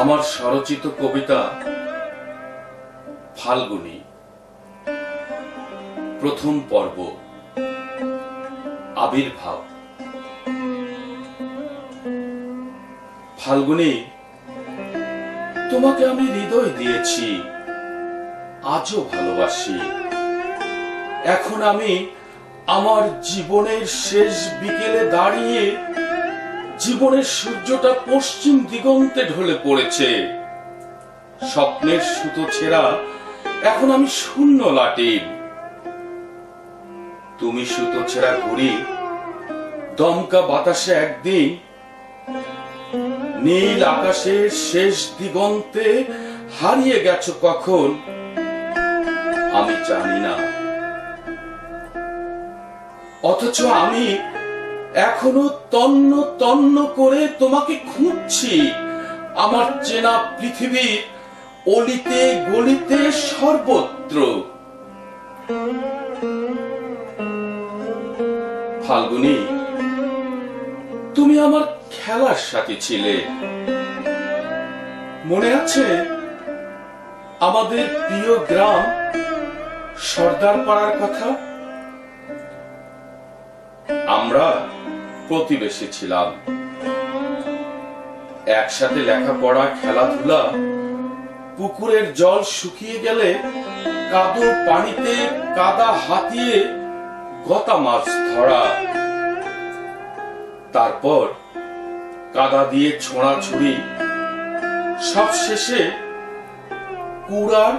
আমার স্বরচিত কবিতা ফাল্গুনী, প্রথম পর্ব, আবির্ভাব। ফাল্গুনী, তোমাকে আমি হৃদয় দিয়েছি, আজও ভালোবাসি। এখন আমি আমার জীবনের শেষ বিকেলে দাঁড়িয়ে জীবনের সূর্যটা পশ্চিম দিগন্তে ঢলে পড়েছে। স্বপ্নের সুতো ছেঁড়া এখন আমি শূন্য লাটিম তুমি সুতো ছেঁড়া ঘুরি দমকা বাতাসে একদিন নীল আকাশের শেষ দিগন্তে হারিয়ে গেছো কখন? আমি জানি না। অথচ আমি এখনও তন্ন তন্ন করে তোমাকে খুঁজছি। আমার চেনা পৃথিবীর অলিতে গলিতে সর্বত্র। ফাল্গুনি, তুমি আমার খেলার সাথে ছিলে। মনে আছে আমাদের প্রিয় গ্রাম সর্দার পাড়ার কথা? আমরা প্রতিবেশী ছিলাম। একসাথে লেখাপড়া, খেলাধুলা, পুকুরের জল শুকিয়ে গেলে কাদো পানিতে কাদা হাতিয়ে গতা মাছ ধরা। তারপর কাদা দিয়ে ছোঁড়াছুড়ি। সব শেষে কুড়ার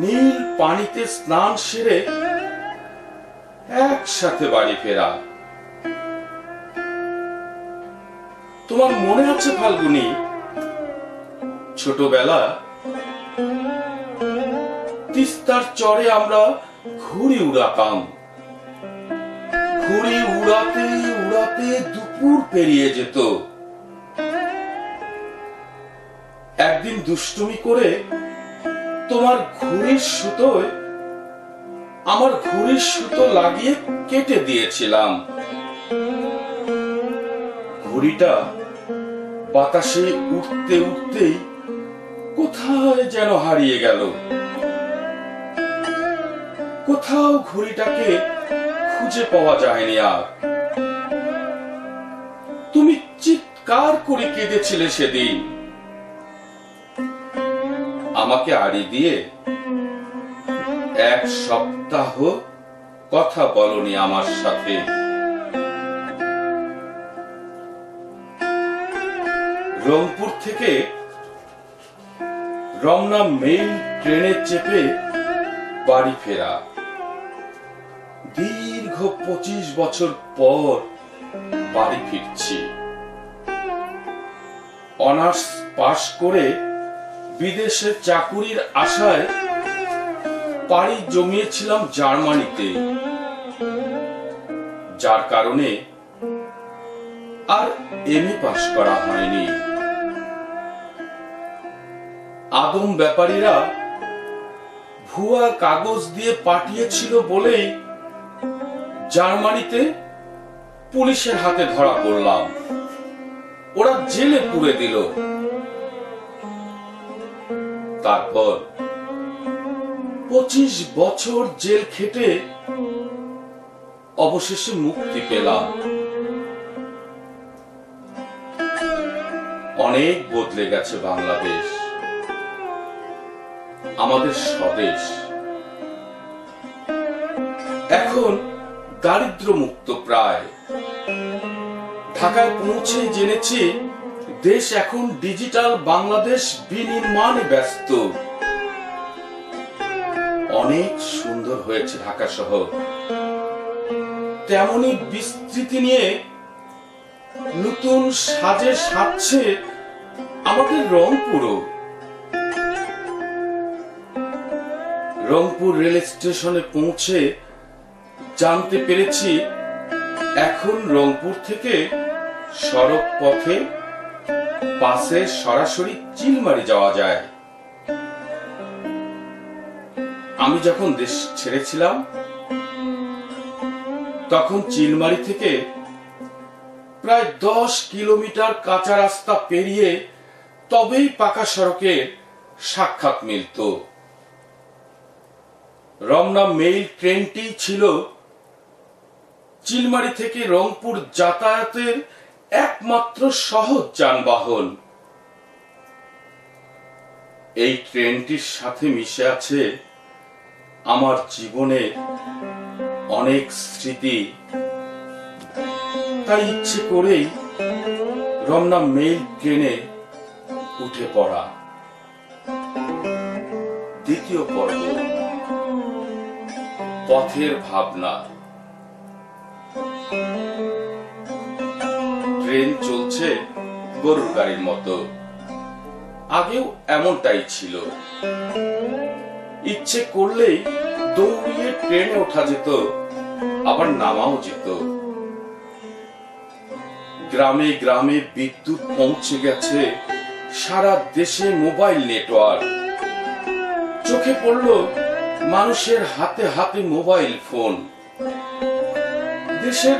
নীল পানিতে স্নান সেরে একসাথে বাড়ি ফেরা। তোমার মনে আছে ফাল্গুনি? ছোটবেলা তিস্তার চরে আমরা ঘুড়ি উড়াতাম। ঘুড়ি উড়াতে উড়াতে দুপুর পেরিয়ে যেত। একদিন দুষ্টুমি করে তোমার ঘুড়ির সুতোয় আমার ঘুড়ির সুতো লাগিয়ে কেটে দিয়েছিলাম। ঘুড়িটা বাতাসে উঠতে উঠতেই কোথায় যেন হারিয়ে গেল। কোথাও ঘুড়িটাকে খুঁজে পাওয়া যায়নি আর। তুমি চিৎকার করে কেঁদেছিলে সেদিন। আমাকে আড়ি দিয়ে এক সপ্তাহ কথা বলনি আমার সাথে। রংপুর থেকে রমনা মেইল ট্রেনে চেপে বাড়ি ফেরা। দীর্ঘ পঁচিশ বছর পর বাড়ি ফিরছি। অনার্স পাশ করে বিদেশে চাকুরির আশায় পাড়ি জমিয়েছিলাম জার্মানিতে। যার কারণে আর এমএ পাশ করা হয়নি। আদম ব্যাপারীরা ভুয়া কাগজ দিয়ে পাঠিয়েছিল বলেই জার্মানিতে পুলিশের হাতে ধরা পড়লাম। ওরা জেলে পুরে দিল। তারপর পঁচিশ বছর জেল খেটে অবশেষে মুক্তি পেলাম। অনেক বদলে গেছে বাংলাদেশ। আমাদের স্বদেশ। এখন দারিদ্র মুক্ত প্রায়। ঢাকায় পৌঁছে জেনেছি, দেশ এখন ডিজিটাল বাংলাদেশ বিনির্মাণে ব্যস্ত। অনেক সুন্দর হয়েছে ঢাকা শহর। তেমনি বিস্তৃতি নিয়ে নতুন সাজে সাজছে আমাদের রংপুরও। রংপুর রেল স্টেশনে পৌঁছে জানতে পেরেছি এখন রংপুর থেকে সড়ক পথে বাসে সরাসরি চিলমারি যাওয়া যায়। আমি যখন দেশ ছেড়েছিলাম, তখন চিলমারি থেকে প্রায় দশ কিলোমিটার কাঁচা রাস্তা পেরিয়ে তবেই পাকা সড়কের সাক্ষাৎ মিলত। রমনা মেইল ট্রেনটি ছিল চিলমারি থেকে রংপুর যাতায়াতের একমাত্র সহজ যানবাহন। এই ট্রেনটির সাথে মিশে আছে আমার জীবনের অনেক স্মৃতি। তাই ইচ্ছে করেই রমনা মেইল ট্রেনে উঠে পড়া। দ্বিতীয় পর্ব, পথের ভাবনা। ট্রেন চলছে গরুর গাড়ির মতো। আগেও এমনটাই ছিল। ইচ্ছে করলেই দৌড়িয়ে ট্রেনে ওঠা যেত, আবার নামাও যেত। গ্রামে গ্রামে বিদ্যুৎ পৌঁছে গেছে, সারা দেশে মোবাইল নেটওয়ার্ক। চোখে পড়ল মানুষের হাতে হাতে মোবাইল ফোন। দেশের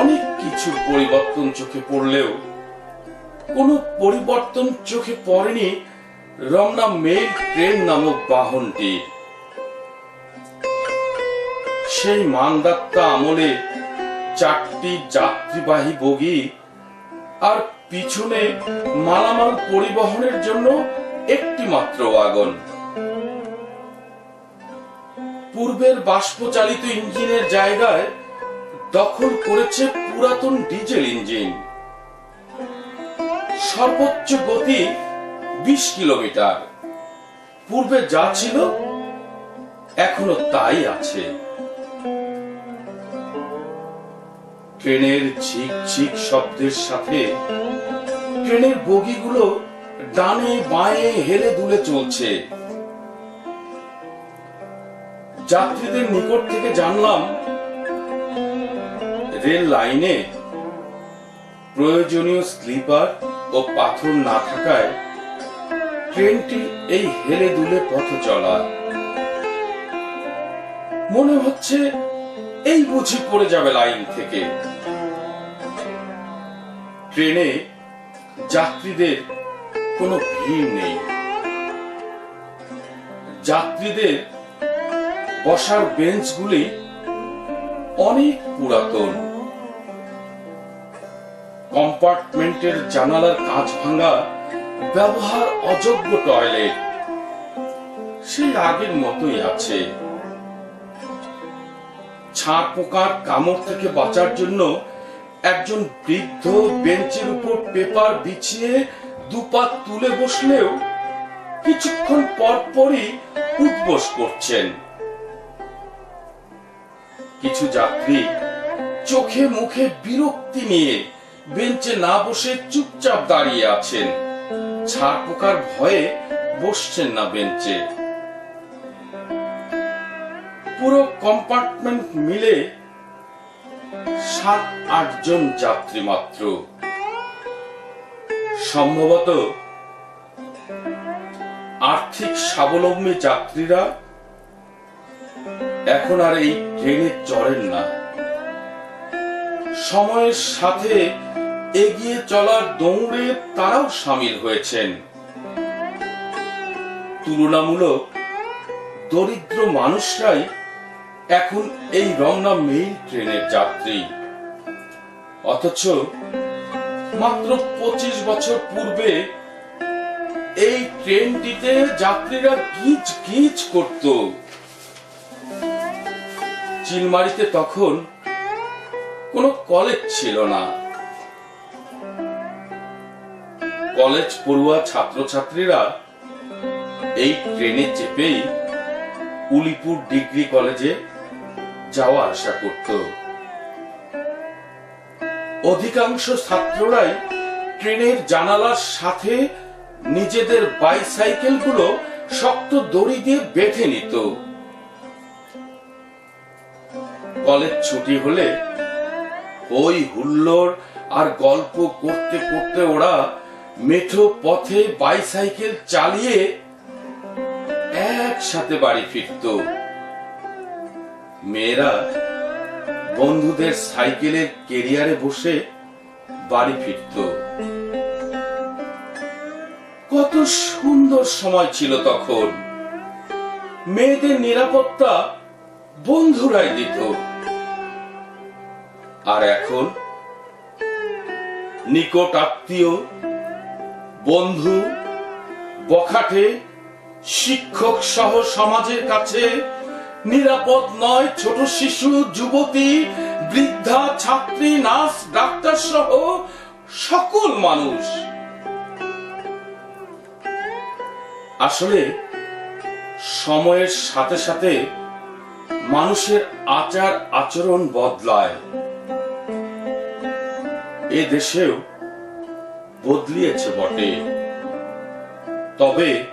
অনেক কিছু পরিবর্তন চোখে পড়লেও, কোনো পরিবর্তন চোখে পড়েনি রমনা মেল ট্রেন নামক বাহনটি। সেই মানদাত্তা আমলে চারটি যাত্রীবাহী বগি আর পিছনে মালামাল পরিবহনের জন্য একটি মাত্র ওয়াগন। পূর্বের বাষ্পচালিত ইঞ্জিনের জায়গায় দখল করেছে পুরাতন ডিজেল ইঞ্জিন। সর্বোচ্চ গতি বিশ কিলোমিটার। পূর্বে যা ছিল, এখনও তাই আছে। ট্রেনের ঝিক ঝিক শব্দের সাথে ট্রেনের বগিগুলো ডানে বাঁয়ে হেলে দুলে চলছে। যাত্রীদের নিকট থেকে জানলাম, রেল লাইনে প্রয়োজনীয় স্লিপার ও পাথর না থাকায় ট্রেনটি এই হেলে দুলে পথ চলা মনে হচ্ছে এই বুঝি পড়ে যাবে লাইন থেকে। ট্রেনে যাত্রীদের কোনো ভিড় নেই। যাত্রীদের বসার বেঞ্চগুলি অনেক পুরাতন। কম্পার্টমেন্টের জানালার কাঁচ ভাঙা ব্যবহার অযোগ্য টয়লেট সেই আগের মতোই আছে। ছাঁ পোকার কামড় থেকে বাঁচার জন্য একজন বৃদ্ধ বেঞ্চের উপর পেপার বিছিয়ে দুপাত তুলে বসলেও কিছুক্ষণ পর পরই উঠবস করছেন। কিছু যাত্রী চোখে মুখে বিরক্তি নিয়ে বেঞ্চে না বসে চুপচাপ দাঁড়িয়ে আছেন। ছাড় পোকার ভয়ে বসছেন না বেঞ্চে। পুরো কম্পার্টমেন্ট মিলে সাত আটজন যাত্রী মাত্র। সম্ভবত আর্থিক স্বাবলম্বী যাত্রীরা এখন আর এই ট্রেনে চড়েন না। সময়ের সাথে এগিয়ে চলার দৌড়ে তারাও সামিল হয়েছেন। তুলনামূলক দরিদ্র মানুষরাই এখন এই রমনা মেইল ট্রেনের যাত্রী। অথচ মাত্র পঁচিশ বছর পূর্বে এই ট্রেনটিতে যাত্রীরা গিজ গিজ করত। চিলমারিতে তখন কোনো কলেজ ছিল না। কলেজ পড়ুয়া ছাত্রছাত্রীরা এই ট্রেনে চেপেই উলিপুর ডিগ্রি কলেজে যাওয়া আসা করত। অধিকাংশ ছাত্ররাই ট্রেনের জানালার সাথে নিজেদের বাইসাইকেলগুলো শক্ত দড়ি দিয়ে বেঁধে নিত। কলেজ ছুটি হলে ওই হুল্লোড় আর গল্প করতে করতে ওরা মেঠো পথে বাইসাইকেল চালিয়ে একসাথে বাড়ি ফিরত। মেয়েরা বন্ধুদের সাইকেলের কেরিয়ারে বসে বাড়ি ফিরত। কত সুন্দর সময় ছিল তখন। মেয়েদের নিরাপত্তা বন্ধুরাই দিত। আর এখন নিকট আত্মীয় বন্ধু, বখাটে শিক্ষক সহ সমাজের কাছে নিরাপদ নয় ছোট শিশু, যুবতী, বৃদ্ধা, ছাত্রী, নার্স, ডাক্তার সহ সকল মানুষ। আসলে সময়ের সাথে সাথে মানুষের আচার আচরণ বদলায়। এ দেশেও বদলিয়েছে বটে। তবে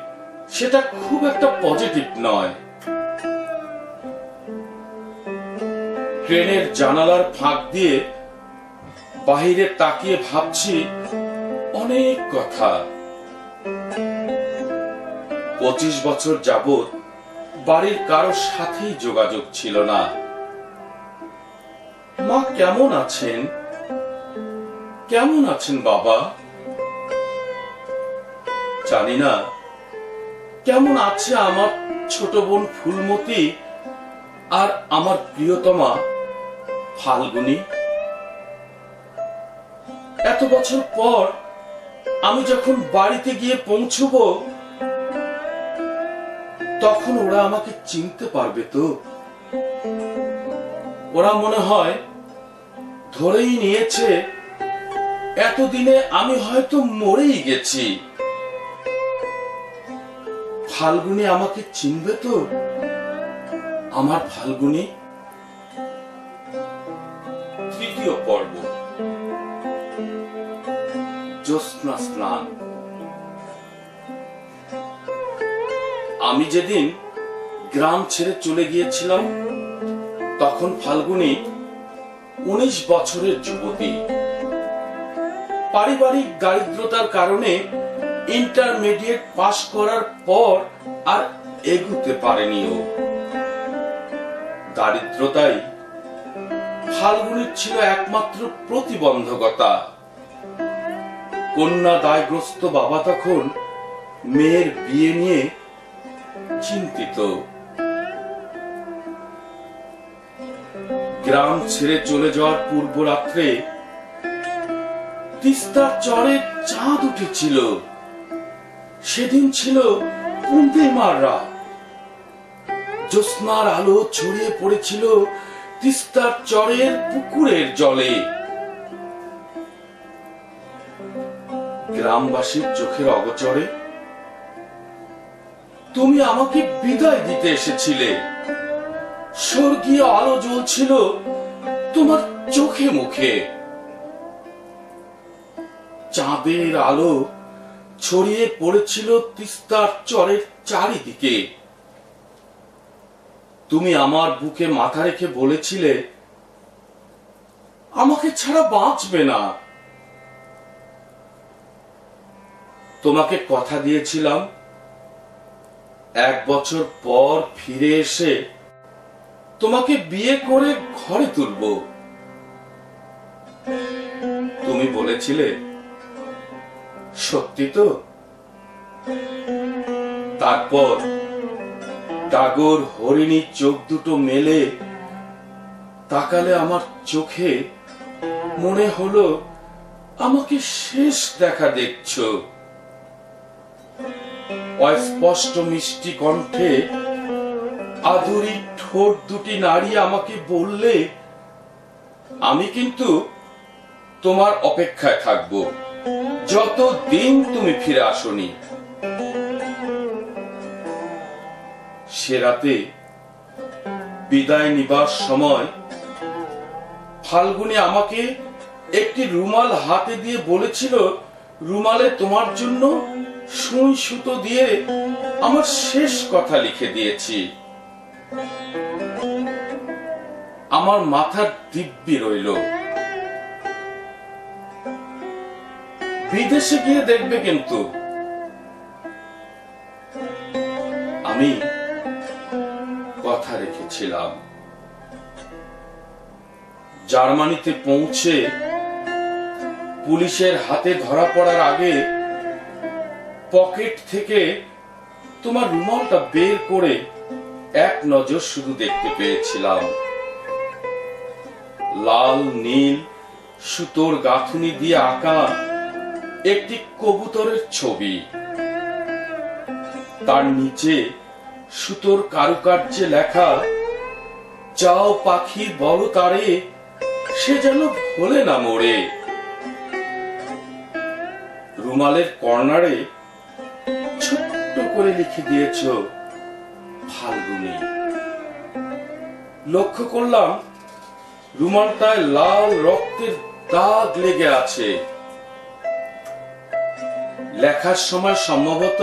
সেটা খুব একটা পজিটিভ নয়। ট্রেনের জানালার ফাঁক দিয়ে বাহিরে তাকিয়ে ভাবছি অনেক কথা। পঁচিশ বছর যাবত বাড়ির কারোর সাথেই যোগাযোগ ছিল না। মা কেমন আছেন? কেমন আছেন বাবা? জানি না কেমন আছে আমার ছোট বোন ফুলমতি আর আমার প্রিয়তমা ফাল্গুনি? এত বছর পর আমি যখন বাড়িতে গিয়ে পৌঁছবো, তখন ওরা আমাকে চিনতে পারবে তো। ওরা মনে হয় ধরেই নিয়েছে, এতদিনে আমি হয়তো মরেই গেছি। ফাল্গুনি আমাকে চিনবে তো? আমার ফাল্গুনি? তৃতীয় পর্ব। জ্যোৎস্না স্নান। আমি যেদিন গ্রাম ছেড়ে চলে গিয়েছিলাম, তখন ফাল্গুনি উনিশ বছরের যুবতী। পারিবারিক দারিদ্রতার কারণে ইন্টারমিডিয়েট পাশ করার পর আর এগুতে পারেনি ও দারিদ্রতাই ফাল্গুনির ছিল একমাত্র প্রতিবন্ধকতা। কন্যা দায়গ্রস্ত বাবা তখন মেয়ের বিয়ে নিয়ে চিন্তিত। গ্রাম ছেড়ে চলে যাওয়ার পূর্ব রাত্রে তিস্তার চরে চাঁদ উঠেছিল। সেদিন ছিল পূর্ণিমার রাত। জ্যোৎস্নার আলো ছড়িয়ে পড়েছিল তিস্তার চরের পুকুরের জলে। গ্রামবাসীর চোখের অগচরে, তুমি আমাকে বিদায় দিতে এসেছিলে। স্বর্গীয় আলো জ্বলছিল তোমার চোখে মুখে। চাঁদের আলো ছড়িয়ে পড়েছিল তিস্তার চরের চারিদিকে। তুমি আমার বুকে মাথা রেখে বলেছিলে, আমাকে ছাড়া বাঁচবে না। তোমাকে কথা দিয়েছিলাম, এক বছর পর ফিরে এসে তোমাকে বিয়ে করে ঘরে তুলব। তুমি বলেছিলে সত্যি তো? তারপর টাগর হরিণী চোখ দুটো মেলে তাকালে আমার চোখে মনে হলো, আমাকে শেষ দেখা দেখছ। অস্পষ্ট মিষ্টি কণ্ঠে আধুরি ঠোঁট দুটি নারী আমাকে বললে, আমি কিন্তু তোমার অপেক্ষায় থাকব। যত দিন তুমি ফিরে আসনি, সে রাতে বিদায় নিবার সময় ফাল্গুনি আমাকে একটি রুমাল হাতে দিয়ে বলেছিল, রুমালে তোমার জন্য সুই সুতো দিয়ে আমার শেষ কথা লিখে দিয়েছি। আমার মাথার দিব্যি রইল। বিদেশে গিয়ে দেখবে কিন্তু। আমি কথা রেখেছিলাম। জার্মানিতে পৌঁছে পুলিশের হাতে ধরা পড়ার আগে পকেট থেকে তোমার রুমালটা বের করে এক নজর শুধু দেখতে পেয়েছিলাম। লাল, নীল, সুতোর গাঁথুনি দিয়ে আঁকা একটি কবুতরের ছবি। তার নিচে সুতোর কারুকার্যে লেখা, চাও পাখি বড় তারে, সে যেন ভোলে না মোড়ে রুমালের কর্নারে ছোট্ট করে লিখে দিয়েছ, ফাল্গুনি। লক্ষ্য করলাম রুমালটায় লাল রক্তের দাগ লেগে আছে। লেখার সময় সম্ভবত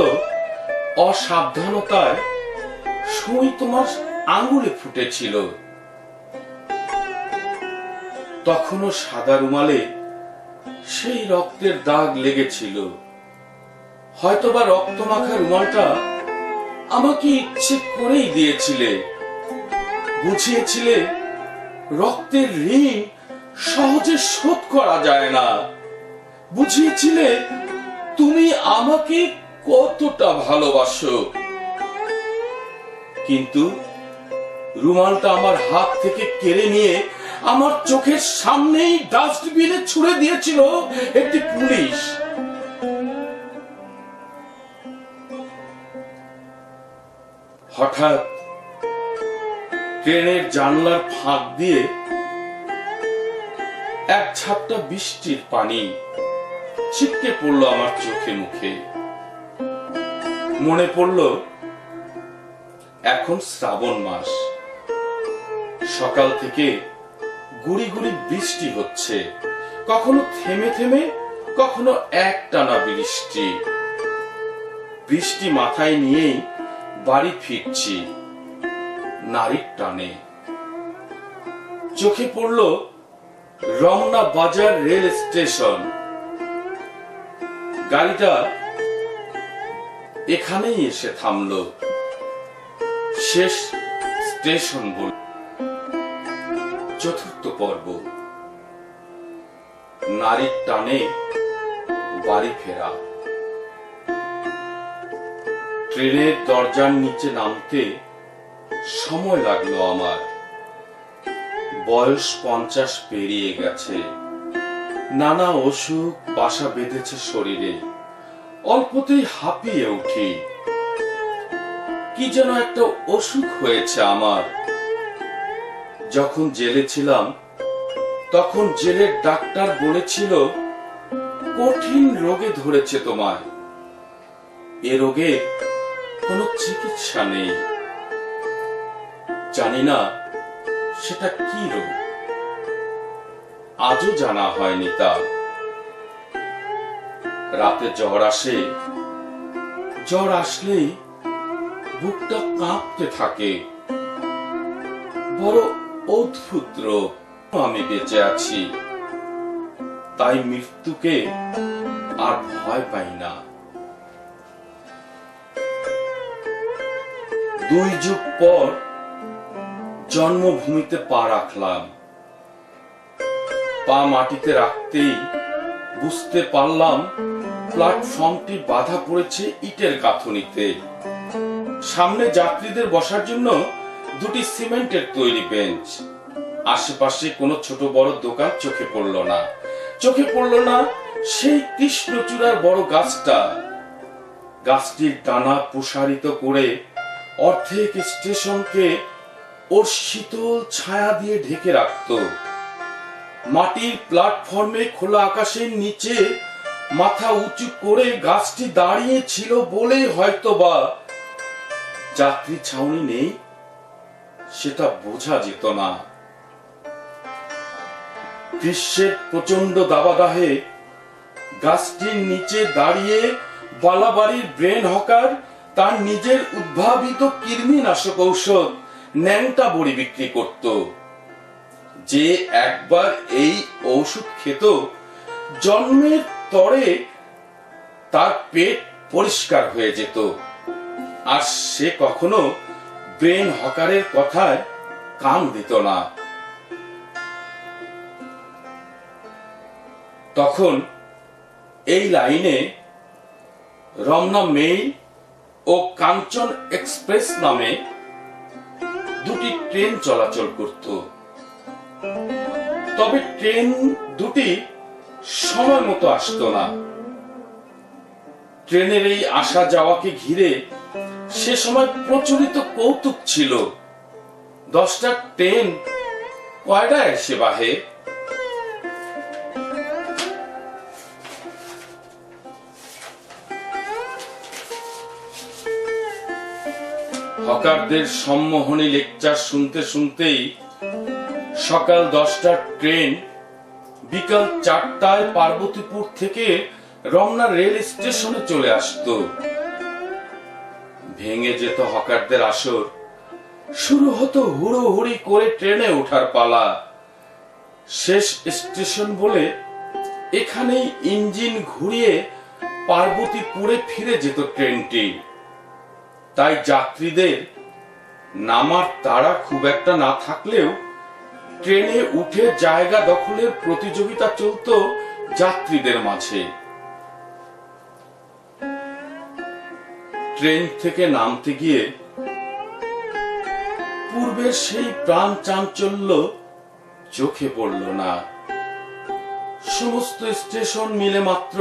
অসাবধানতায় সুই তোমার আঙ্গুলে ফুটেছিল। তখনও সাদা রুমালে সেই রক্তের দাগ লেগেছিল। হয়তোবা রক্ত মাখা রুমালটা আমাকে ইচ্ছে করেই দিয়েছিলে। বুঝিয়েছিলে রক্তের ঋণ সহজে শোধ করা যায় না। বুঝিয়েছিলে তুমি আমাকে কতটা ভালোবাসো। কিন্তু রুমালটা আমার হাত থেকে কেড়ে নিয়ে আমার চোখের সামনেই ডাস্টবিনে ছুড়ে দিয়েছিল একটি পুলিশ। হঠাৎ ট্রেনের জানলার ফাঁক দিয়ে এক ঝাপটা বৃষ্টির পানি ছিটকে পড়ল আমার চোখে মুখে। মনে পড়ল, এখন শ্রাবণ মাস। সকাল থেকে গুড়ি গুড়ি বৃষ্টি হচ্ছে। কখনো থেমে থেমে, কখনো এক টানা বৃষ্টি। বৃষ্টি মাথায় নিয়েই বাড়ি ফিরছি, নারীর টানে। চোখে পড়ল, রমনা বাজার রেল স্টেশন। গাড়িটা এখানেই এসে থামল। শেষ স্টেশন বল। চতুর্থ পর্ব। নারীর টানে বাড়ি ফেরা। ট্রেনের দরজার নিচে নামতে সময় লাগল আমার। বয়স পঞ্চাশ পেরিয়ে গেছে। নানা অসুখ বাসা বেঁধেছে শরীরে। অল্পতেই হাঁপিয়ে উঠি। কি যেন একটা অসুখ হয়েছে আমার। যখন জেলে ছিলাম, তখন জেলের ডাক্তার বলেছিল, কঠিন রোগে ধরেছে তোমায়। এ রোগে কোনো চিকিৎসা নেই। জানি না সেটা কি রোগ? আজও জানা হয়নি তা রাতে জ্বর আসে। জ্বর আসলেই বুকটা কাঁপতে থাকে। বড় অদ্ভুত আমি বেঁচে আছি। তাই মৃত্যুকে আর ভয় পাই না। দুই যুগ পর জন্মভূমিতে পা রাখলাম। পা মাটিতে রাখতেই বুঝতে পারলাম প্ল্যাটফর্মটি বাধা পড়েছে ইটের গাঁথনিতে। সামনে যাত্রীদের বসার জন্য দুটি সিমেন্টের তৈরি বেঞ্চ। আশেপাশে কোনো ছোট বড় দোকান চোখে পড়ল না। চোখে পড়ল না সেই কৃষ্ণচূড়ার বড় গাছটা। গাছটির ডানা প্রসারিত করে অর্ধেক স্টেশনকে ওর শীতল ছায়া দিয়ে ঢেকে রাখত। মাটির প্ল্যাটফর্মে খোলা আকাশের নিচে মাথা উঁচু করে গাছটি দাঁড়িয়ে ছিল বলে হয়তো বা যাত্রী ছাউনি নেই, সেটা বোঝা যেত না। গ্রীষ্মের প্রচণ্ড দাবাদাহে গাছটির নিচে দাঁড়িয়ে বালাবাড়ির ব্রেন হকার, তার নিজের উদ্ভাবিত কৃমিনাশক ঔষধ ন্যাংটা বড়ি বিক্রি করত। যে একবার এই ঔষধ খেত, জন্মের তরে তার পেট পরিষ্কার হয়ে যেত। আর সে কখনো ব্রেন হকারের কথায় কান দিত না। তখন এই লাইনে রমনা মেইল ও কাঞ্চন এক্সপ্রেস নামে দুটি ট্রেন চলাচল করত। তবে ট্রেন দুটি সময় মতো আসতো না। ট্রেনের এই আসা যাওয়াকে ঘিরে সে সময় প্রচলিত কৌতুক ছিল। দশটা ট্রেন কয়টা এসে বাহে? হকারদের সম্মোহনী লেকচার শুনতে শুনতেই সকাল দশটার ট্রেন বিকাল চারটায় পার্বতীপুর থেকে রমনা রেল স্টেশনে চলে আসতো। ভেঙে যেত হকারদের আসর। শুরু হতো হুড়োহুড়ি করে ট্রেনে ওঠার পালা। শেষ স্টেশন বলে এখানেই ইঞ্জিন ঘুরিয়ে পার্বতীপুরে ফিরে যেত ট্রেনটি। তাই যাত্রীদের নামার তাড়া খুব একটা না থাকলেও ট্রেনে উঠে জায়গা দখলের প্রতিযোগিতা চলত যাত্রীদের মাঝে। ট্রেন থেকে নামতে গিয়ে পূর্বের সেই প্রাণ চাঞ্চল্য চোখে পড়ল না। সমস্ত স্টেশন মিলে মাত্র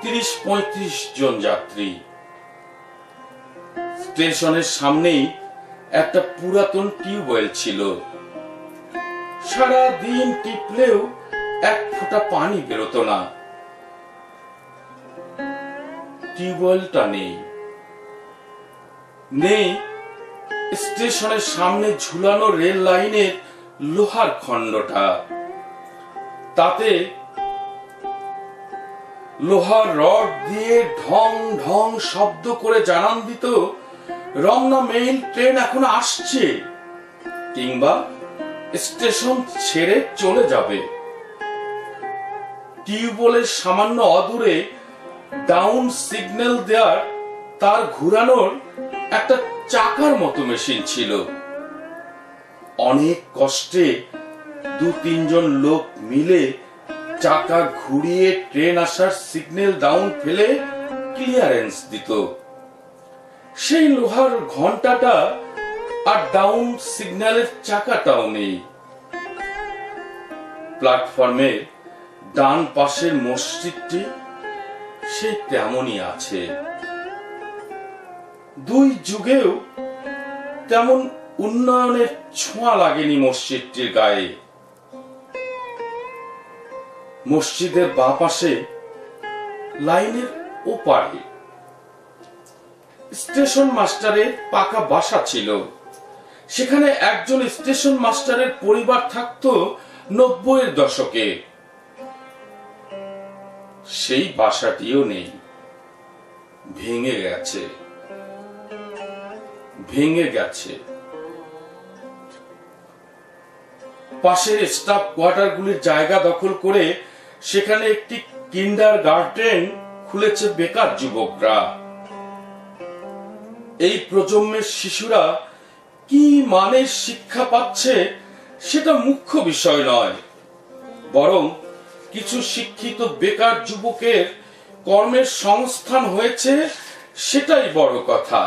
তিরিশ পঁয়ত্রিশ জন যাত্রী। স্টেশনের সামনেই একটা পুরাতন টিউবওয়েল ছিল। সারা দিন টিপলেও এক ফোঁটা পানি বেরোতো না। টিউবওয়েলটা নেই। নেই স্টেশনের সামনে ঝুলানো রেল লাইনের লোহার খণ্ডটা। তাতে লোহার রড দিয়ে ঢং ঢং শব্দ করে জানান দিত, রমনা মেইল ট্রেন এখন আসছে, কিংবা স্টেশন ছেড়ে চলে যাবে। টিউবওয়েলের সামান্য অদূরে ডাউন সিগন্যাল দেওয়ার তার ঘুরানোর একটা চাকার মতো মেশিন ছিল। অনেক কষ্টে দু তিনজন লোক মিলে চাকা ঘুরিয়ে ট্রেন আসার সিগন্যাল ডাউন ফেলে ক্লিয়ারেন্স দিত। সেই লোহার ঘন্টাটা আর ডাউন সিগন্যালের চাকাটাও নেই প্ল্যাটফর্মের ডান পাশের মসজিদটি সে তেমনই আছে। দুই যুগেও তেমন উন্নয়নের ছোঁয়া লাগেনি মসজিদটির গায়ে। মসজিদের বাঁ পাশে লাইনের ওপারে। স্টেশন মাস্টারের পাকা বাসা ছিল। সেখানে একজন স্টেশন মাস্টারের পরিবার থাকতো নব্বইয়ের দশকে। সেই বাসাটিও নেই। ভেঙে গেছে। ভেঙে গেছে। পাশের স্টাফ কোয়ার্টারগুলির জায়গা দখল করে সেখানে একটি কিন্ডার গার্ডেন খুলেছে বেকার যুবকরা। এই প্রজন্মের শিশুরা কি মানে শিক্ষা পাচ্ছে সেটা মুখ্য বিষয় নয়। বরং কিছু শিক্ষিত বেকার যুবকের কর্মের সংস্থান হয়েছে, সেটাই বড় কথা।